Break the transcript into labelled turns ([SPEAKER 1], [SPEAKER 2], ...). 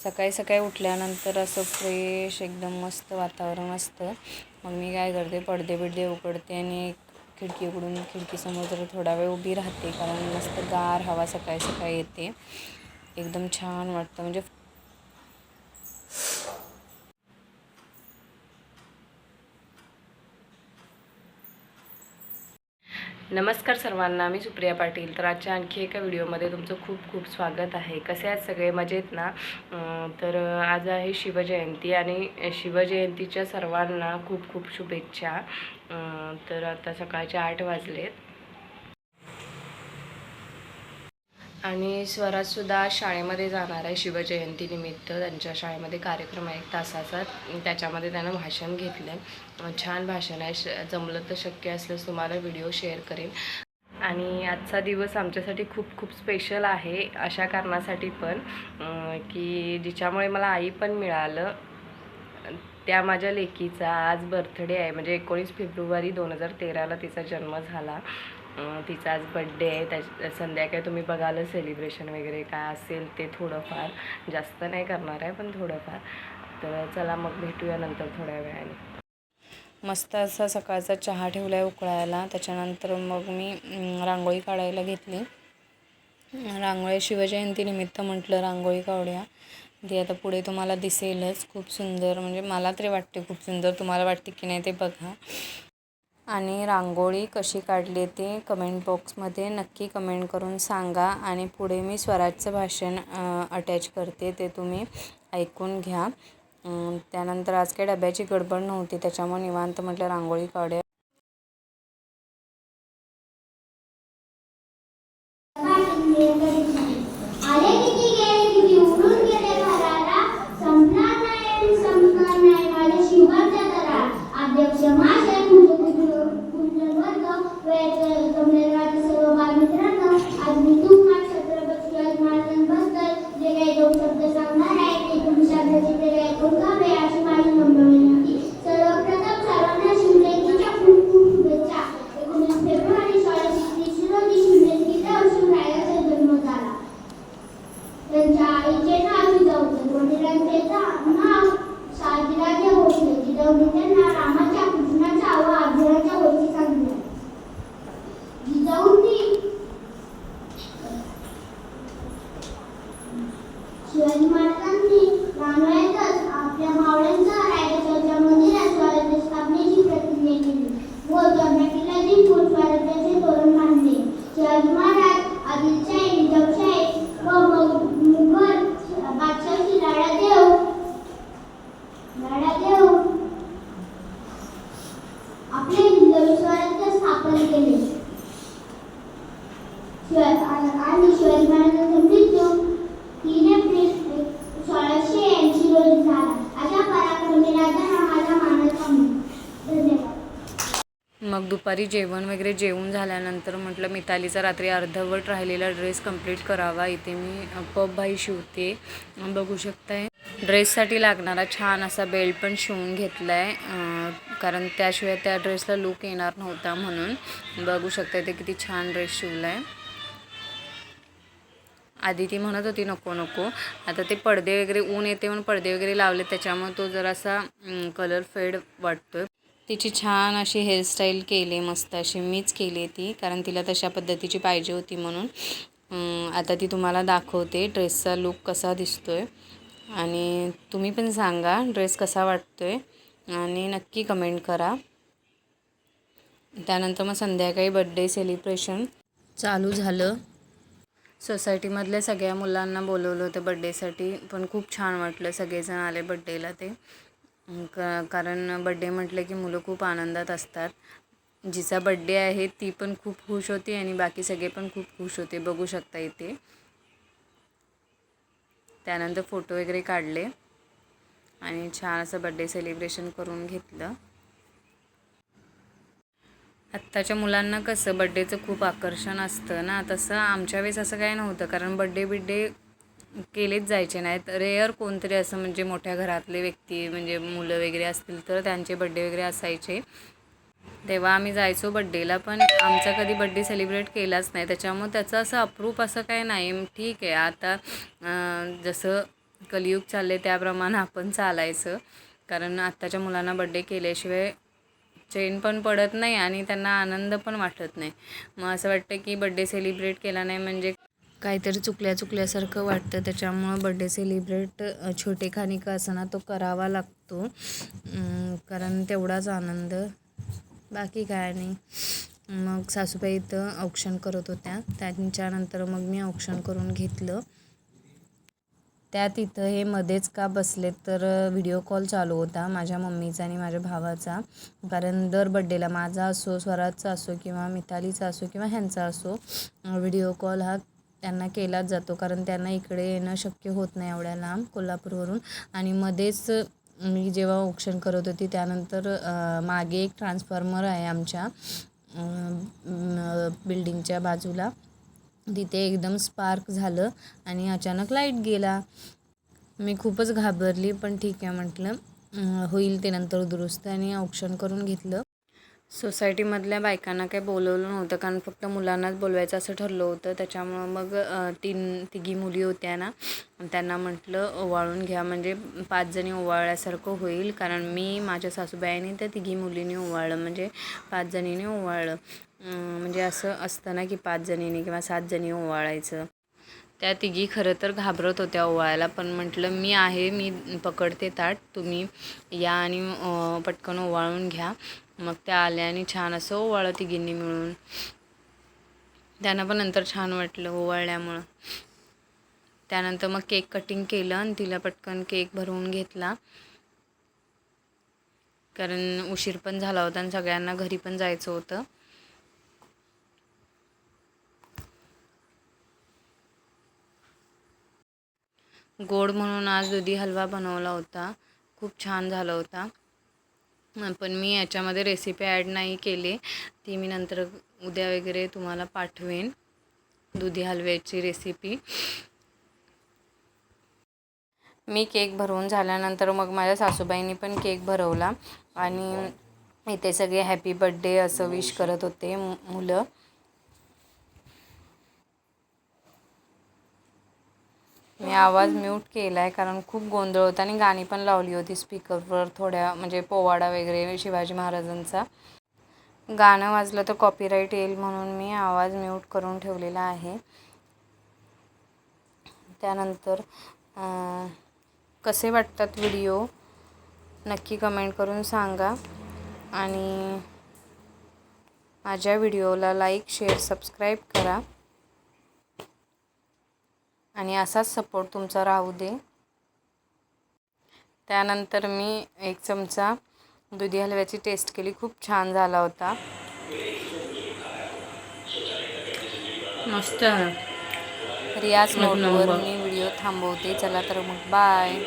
[SPEAKER 1] सकाळी सकाळी उठल्यानंतर असं फ्रेश एकदम मस्त वातावरण असतं. मग मी काय करते पडदे बिडदे उघडते आणि खिडकी उघडून खिडकीसमोर जर थोडा वेळ उभी राहते कारण मस्त गार हवा सकाळी सकाळी येते. एकदम छान वाटतं. म्हणजे नमस्कार सर्वांना मी सुप्रिया पाटील. तर आजच्या आणखी एका व्हिडिओमध्ये तुमचं खूप खूप स्वागत आहे. कसे आहेत सगळे मजेत ना? तर आज आहे शिवजयंती आणि शिवजयंतीच्या सर्वांना खूप खूप शुभेच्छा. तर आता सकाळचे आठ वाजलेत. आणि स्वराजसुद्धा शाळेमध्ये जाणार आहे शिवजयंतीनिमित्त त्यांच्या शाळेमध्ये कार्यक्रम आहे एक तासाचा. त्याच्यामध्ये त्यानं भाषण घेतलं आहे छान भाषण आहे. श जमलं तर शक्य असल्यास तुम्हाला व्हिडिओ शेअर करेन. आणि आजचा दिवस आमच्यासाठी खूप खूप स्पेशल आहे. अशा कारणासाठी पण की जिच्यामुळे मला आई पण मिळालं. त्या माझ्या लेकीचा आज बर्थडे आहे. म्हणजे एकोणीस फेब्रुवारी दोन हजार तेराला तिचा जन्म झाला. तिचा आज बड्डे आहे त्या संध्याकाळी तुम्ही बघाल सेलिब्रेशन वगैरे काय असेल ते थोडंफार. जास्त नाही करणार आहे पण थोडंफार. तर चला मग भेटूया नंतर थोड्या वेळाने. मस्त असा सकाळचा चहा ठेवला आहे उकळायला. त्याच्यानंतर मग मी रांगोळी काढायला घेतली. रांगोळी शिवजयंतीनिमित्त म्हटलं रांगोळी काढूया. ती आता पुढे तुम्हाला दिसेलच. खूप सुंदर म्हणजे मला तरी वाटते खूप सुंदर. तुम्हाला वाटते की नाही ते बघा. आणि रांगोळी कशी काढली ती कमेंट बॉक्समध्ये नक्की कमेंट करून सांगा आणि पुढे मी स्वराजचं भाषण अटॅच करते ते तुम्ही ऐकून घ्या. त्यानंतर आज काही डब्याची गडबड नव्हती त्याच्यामुळे निवांत म्हटलं रांगोळी काढूया. दुपारी जेवण वगैरे जेवून झाल्यानंतर म्हटलं मितालीचा रात्री अर्धवट राहिलेला ड्रेस कंप्लीट करावा. इथे मी पब भाई शिवते. बघू शकताय. ड्रेससाठी लागणारा छान असा बेल्ट पण शिवून घेतला आहे कारण त्याशिवाय त्या ड्रेसला लूक येणार नव्हता म्हणून. बघू शकताय ते किती छान ड्रेस शिवला आहे आधी ती म्हणत होती नको नको. आता ते पडदे वगैरे ऊन येते म्हणून पडदे वगैरे लावले त्याच्यामुळे तो जरासा कलर फेड वाटतोय. तिची छान अशी हेअरस्टाईल केली मस्त अशी मीच केली ती कारण तिला तशा पद्धतीची पाहिजे होती म्हणून. आता ती तुम्हाला दाखवते ड्रेसचा लुक कसा दिसतो आहे आणि तुम्ही पण सांगा ड्रेस कसा वाटतो आहे आणि नक्की कमेंट करा. त्यानंतर मग संध्याकाळी बड्डे सेलिब्रेशन चालू झालं. सोसायटीमधल्या सगळ्या मुलांना बोलवलं होतं बड्डेसाठी पण खूप छान वाटलं सगळेजण आले बड्डेला ते. क कारण बड्डे म्हटलं की मुलं खूप आनंदात असतात. जिचा बड्डे आहे ती पण खूप खुश होती आणि बाकी सगळे पण खूप खुश होते. बघू शकता इथे. त्यानंतर फोटो वगैरे काढले आणि छान असं बड्डे सेलिब्रेशन करून घेतलं. आत्ताच्या मुलांना कसं बड्डेचं खूप आकर्षण असतं ना? तसं आमच्या वेळेस असं काही नव्हतं. कारण बड्डे बिड्डे केलेच जायचे नाहीत. रेअर कोणतरी असं म्हणजे मोठ्या घरातले व्यक्ती म्हणजे मुलं वगैरे असतील तर त्यांचे बड्डे वगैरे असायचे. तेव्हा आम्ही जायचो बड्डेला पण आमचा कधी बड्डे सेलिब्रेट केलाच नाही. त्याच्यामुळं त्याचं असं अप्रूप असं काही नाही. ठीक आहे आता जसं कलियुग चालले त्याप्रमाणे आपण चालायचं. कारण आत्ताच्या मुलांना बड्डे केल्याशिवाय चैन पण पडत नाही आणि त्यांना आनंद पण वाटत नाही. मग असं वाटतं की बड्डे सेलिब्रेट केला नाही म्हणजे काहीतरी चुकल्या चुकल्यासारखं वाटतं. त्याच्यामुळं बड्डे सेलिब्रेट छोटे खाणी का असना तो करावा लागतो. कारण तेवढाच आनंद. बाकी काय नाही मग सासूबाई इथं औक्षण करत होत्या. त्यांच्यानंतर मग मी औक्षण करून घेतलं. त्यात इथं हे मध्येच का बसलेत तर व्हिडिओ कॉल चालू होता माझ्या मम्मीचा आणि माझ्या भावाचा. कारण दर बड्डेला माझा असो स्वराजचा असो किंवा मितालीचा असो किंवा ह्यांचा असो व्हिडिओ कॉल हा त्यांना केलाच जातो. कारण त्यांना इकडे येणं शक्य होत नाही एवढ्या लांब कोल्हापूरवरून. आणि मध्येच मी जेव्हा औक्षण करत होती त्यानंतर मागे एक ट्रान्सफॉर्मर आहे आमच्या बिल्डिंगच्या बाजूला. तिथे एकदम स्पार्क झालं आणि अचानक लाइट गेला. मी खूपच घाबरली पण ठीक आहे म्हटलं होईल ते नंतर दुरुस्त. आणि औक्षण करून घेतलं. सोसायटीमधल्या बायकांना काही बोलवलं नव्हतं कारण फक्त मुलांनाच बोलवायचं असं ठरलं होतं. त्याच्यामुळं मग तीन तिघी मुली होत्या ना त्यांना म्हटलं ओवाळून घ्या. म्हणजे पाच जणी ओवाळल्यासारखं होईल कारण मी माझ्या सासूबाईने त्या तिघी मुलीने ओवाळलं. म्हणजे पाच जणीने ओवाळलं. म्हणजे असं असतं ना की पाच जणीने किंवा सात जणी ओवाळायचं. त्या तिघी खरं तर घाबरत होत्या ओवाळायला पण म्हटलं मी आहे मी पकडते ताट. तुम्ही या आणि पटकन ओवाळून घ्या. मग त्या आल्या आणि छान असं ओवाळं तिघींनी मिळून. त्यांना पण नंतर छान वाटलं ओवाळल्यामुळं. त्यानंतर मग केक कटिंग केलं आणि तिला पटकन केक भरवून घेतला. कारण उशीर पण झाला होता आणि सगळ्यांना घरी पण जायचं होतं. गोड म्हणून आज दुधी हलवा बनवला होता. खूप छान झाला होता. पण मी याच्यामध्ये रेसिपी ॲड नाही केली. ती मी नंतर उद्या वगैरे तुम्हाला पाठवेन. दुधी हलव्याची रेसिपी मी केक भरवून झाल्यानंतर मग माझ्या सासूबाईंनी पण केक भरवला. आणि इथे सगळे हॅपी बड्डे असं विश करत होते मु- मुलं. मी आवाज म्यूट केला आहे कारण खूप गोंधळ होता आणि गाणी पण लावली होती स्पीकरवर थोड्या म्हणजे पोवाडा वगैरे शिवाजी महाराजांचा. गाणं वाजलं तर कॉपीराईट येईल म्हणून मी आवाज म्यूट करून ठेवलेला आहे. त्यानंतर कसे वाटतात व्हिडिओ? नक्की कमेंट करून सांगा. आणि माझ्या व्हिडिओला लाईक शेअर सबस्क्राईब करा. आणि असाच सपोर्ट तुमचा राहू दे. त्यानंतर मी एक चमचा दुधी हलव्याची टेस्ट केली. खूप छान झाला होता.
[SPEAKER 2] मस्त.
[SPEAKER 1] तर याच नोटवर मी व्हिडिओ थांबवते. चला तर मग बाय